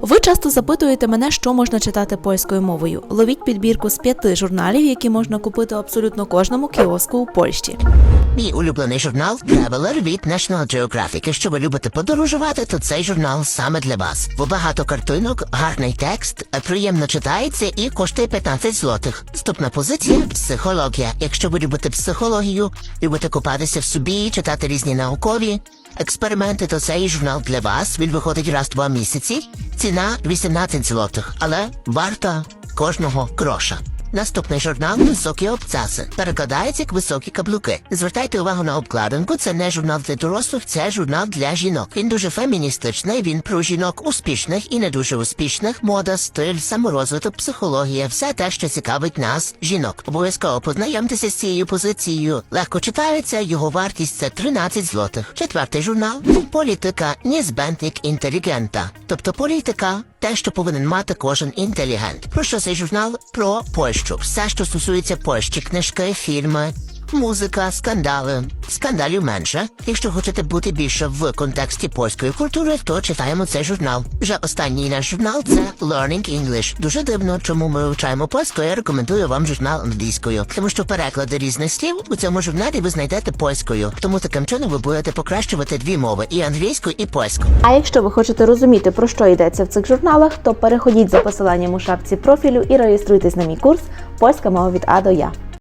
Ви часто запитуєте мене, що можна читати польською мовою. Ловіть підбірку з п'яти журналів, які можна купити абсолютно кожному кіоску у Польщі. Мій улюблений журнал Traveler від National Geographic. Якщо ви любите подорожувати, то цей журнал саме для вас. Бо багато картинок, гарний текст, приємно читається і коштує 15 злотих. Наступна позиція психологія. Якщо ви любите психологію, любите купатися в собі, читати різні наукові експерименти, та цей журнал для вас. Він виходить раз в два місяці. Ціна 18 злотих, але варта кожного гроша. Наступний журнал Високі обцаси перекладається як високі каблуки. Звертайте увагу на обкладинку. Це не журнал для дорослих, це журнал для жінок. Він дуже феміністичний. Він про жінок успішних і не дуже успішних. Мода, стиль, саморозвиток, психологія, все те, що цікавить нас, жінок. Обов'язково познайомтеся з цією позицією. Легко читається. Його вартість це 13 злотих. Четвертий журнал політика нізбентник інтелігента. Тобто політика те, що повинен мати кожен інтелігент. Про що цей журнал? Про Польщу. Все, що стосується Польщі, книжки, фільми. Музика, скандали, скандалів менше. Якщо хочете бути більше в контексті польської культури, то читаємо цей журнал. Вже останній наш журнал це Learning English. Дуже дивно, чому ми вивчаємо польську. Я рекомендую вам журнал англійською, тому що переклади різних слів у цьому журналі ви знайдете польською. Тому таким чином ви будете покращувати дві мови і англійську, і польську. А якщо ви хочете розуміти, про що йдеться в цих журналах, то переходіть за посиланням у шапці профілю і реєструйтесь на мій курс Польська мова від А до Я.